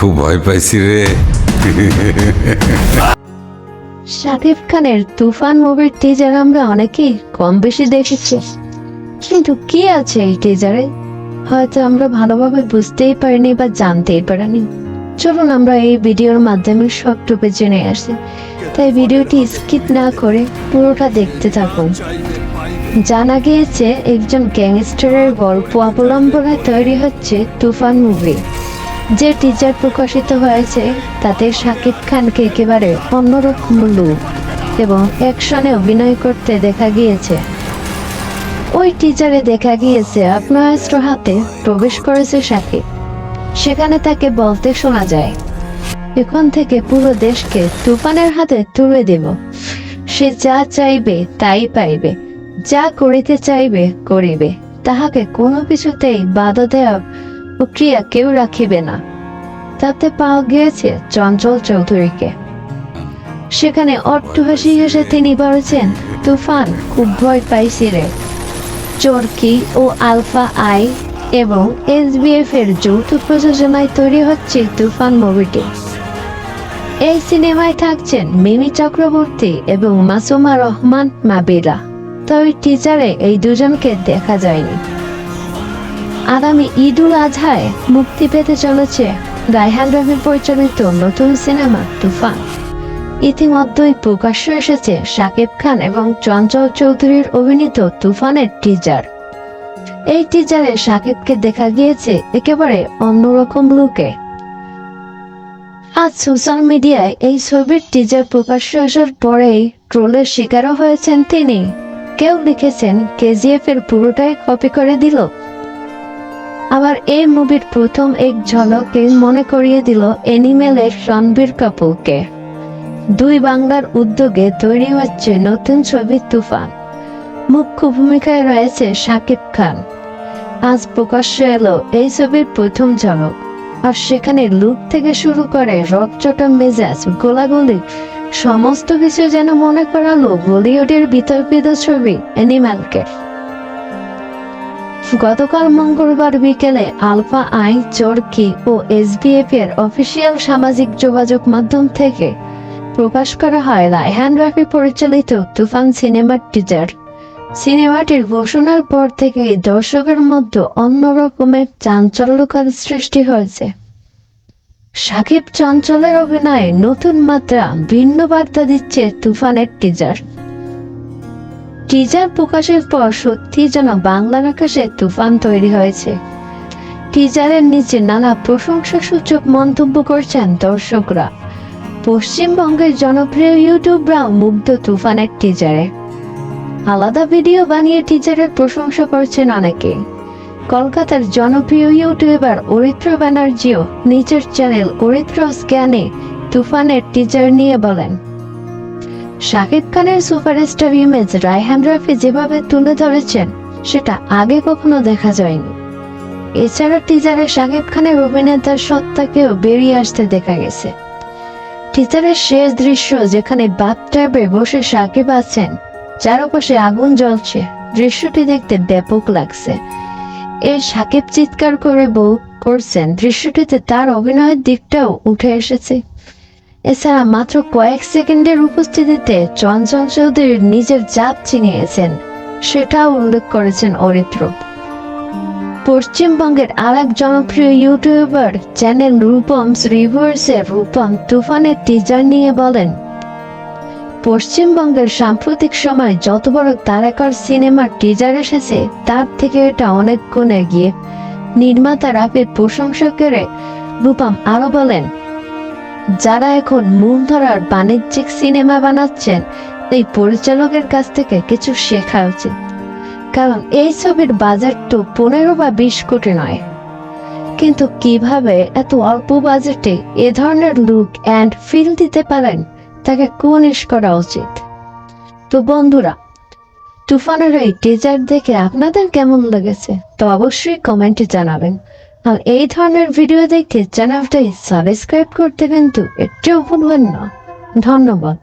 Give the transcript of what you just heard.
খুব ভয় পাইছি রে। শাকিব খানের তুফান মুভির টিজার আমরা অনেকেই কম বেশি দেখেছি। কিন্তু কি আছে এই টিজারে হয়তো আমরা ভালোভাবে বুঝতেই পারিনি বা জানতেই পারিনি। চলুন আমরা এই ভিডিওর মাধ্যমে সবটুকু জেনে আসি। তাই ভিডিওটি স্কিপ না করে পুরোটা দেখতে থাকুন। জানা গিয়েছে একজন গ্যাংস্টারের গল্প অবলম্বনে তৈরি হচ্ছে তুফান মুভি যে টিজার প্রকাশিত হয়েছে, তাতে শাকিব খানকে একেবারে অন্যরকম লুক এবং অ্যাকশনে অভিনয় করতে দেখা গিয়েছে। ওই টিজারে দেখা গিয়েছে আগ্নেয়াস্ত্র হাতে প্রবেশ করেছে শাকিব। সেখানে তাকে বলতে শোনা যায়, এখন থেকে পুরো দেশকে তুফানের হাতে তুলে দেব। সে যা চাইবে, তাই পাইবে। যা করিতে চাইবে, করিবে। তাহাকে কোনো কিছুতেই বাধা দেওয়া ও ক্রিয়া কেউ রাখিবে না। তাতে পাওয়া গিয়েছে চঞ্চল চৌধুরীকে। সেখানে অট্টহাসি হেসে তিনি বলেছেন, তুফান, খুব ভয় পাইছি রে। চরকি ও আলফা আই এবং এসবিএফ এর যৌথ প্রযোজনায় তৈরি হচ্ছে তুফান মুভিটি। এই সিনেমায় থাকছেন মিমি চক্রবর্তী এবং মাসুমা রহমান মাবিলা। তবে টিচারে এই দুজনকে দেখা যায়নি। আগামী ঈদ উল আজহায় মুক্তি পেতে চলেছে রায়হান রবির পরিচালিত নতুন সিনেমা তুফান। ইতিমধ্যেই প্রকাশ্য এসেছে শাকিব খান এবং চঞ্চল চৌধুরীর অভিনীত তুফানের টিজার এই টিজারে শাকিবকে দেখা গিয়েছে একেবারে অন্যরকম লুকে আজ সোশ্যাল মিডিয়ায় এই ছবির টিজার প্রকাশ্য আসার পরেই ট্রোলের শিকারও হয়েছেন তিনি। কেউ লিখেছেন কেজিএফ এর পুরোটাই কপি করে দিল। আবার এই মুভির প্রথম এক ঝলকে মনে করিয়ে দিল অ্যানিমেলের রণবীর কাপুরকে। দুই বাংলার উদ্যোগে তৈরি হচ্ছে নতুন ছবি তুফান। মুখ্য ভূমিকায় রয়েছে শাকিব খান। আজ প্রকাশ্যে এলো এই ছবির প্রথম ঝলক। আর সেখানে লুক থেকে শুরু করে রকচটা মেজাজ, গোলাগুলি, সমস্ত কিছু যেন মনে করালো বলিউডের বিতর্কিত ছবি অ্যানিম্যালকে গতকাল মঙ্গলবার বিকেলে আলফা আই চরকি ও এসবিএফ এর অফিসিয়াল সামাজিক যোগাযোগ মাধ্যম থেকে প্রকাশ করা হয় রায়হান রাফি পরিচালিত তুফান সিনেমার টিজার সিনেমাটির ঘোষণার পর থেকে দর্শকের মধ্যে অন্য রকমের চাঞ্চল্যকর সৃষ্টি হয়েছে। সাকিব চঞ্চলের অভিনয়ে নতুন মাত্রা ভিন্ন বার্তা দিচ্ছে তুফানের টিজার টিজার প্রকাশের পর সত্যি যেন বাংলার আকাশে তুফান তৈরি হয়েছে। টিজারের নিচে নানা প্রশংসা সূচক মন্তব্য করছেন দর্শকরা। পশ্চিমবঙ্গের জনপ্রিয় ইউটিউবরাও মুগ্ধ তুফানের টিজারে আলাদা ভিডিও বানিয়ে টিচারের প্রশংসা করছেন অনেকে। কলকাতার জনপ্রিয় ইউটিউবার অরিত্র ব্যানার্জিও নিজের চ্যানেল অরিত্র স্ক্যানে তুফানের টিচার নিয়ে বলেন শাকিব খানের সুপারস্টার ইমেজ রায়হান রাফি যেভাবে তুলে ধরেছেন, সেটা আগে কখনো দেখা যায়নি। এছাড়া টিজারে শাকিব খানের অভিনেতার সত্তাকেও বেরিয়ে আসতে দেখা গেছে। টিজারের শেষ দৃশ্য যেখানে বাথটাবে বসে সাকিব আছেন, চারপাশে আগুন জ্বলছে, দৃশ্যটি দেখতে ব্যাপক লাগছে। এর সাকিব চিৎকার করে বউ করছেন, দৃশ্যটিতে তার অভিনয়ের দিকটাও উঠে এসেছে। এছাড়া মাত্র কয়েক সেকেন্ডের উপস্থিতিতে চঞ্চল চৌধুরী নিজের জাত চিনিয়েছেন সেটাও উল্লেখ করেছেন অরিত্র। পশ্চিমবঙ্গের আর এক জনপ্রিয় ইউটিউবার চ্যানেল রূপমস রিভার্সের রূপম তুফানের টিজার নিয়ে বলেন, পশ্চিমবঙ্গের সাম্প্রতিক সময় যত বড় তারকার সিনেমার টিজার এসেছে, তার থেকে এটা অনেক গুণ এগিয়ে। নির্মাতা রাপের প্রশংসা করে রূপম আরও বলেন যারা এখন মূল ধরার বাণিজ্যিক সিনেমা বানাচ্ছেন, এই পরিচালকের কাছ থেকে কিছু শেখা উচিত। কারণ এই ছবির বাজেট তো পনেরো বা বিশ কোটি নয়। কিন্তু কীভাবে এত অল্প বাজেটে এ ধরনের লুক অ্যান্ড ফিল দিতে পারেন, তাকে কুনিশ করা উচিত। তো বন্ধুরা, তুফানের এই টিজার দেখে আপনাদের কেমন লেগেছে তো অবশ্যই কমেন্টে জানাবেন। আর এই ধরনের ভিডিও দেখতে চ্যানেলটাই সাবস্ক্রাইব করতে কিন্তু একটু ভুলবেন না। ধন্যবাদ।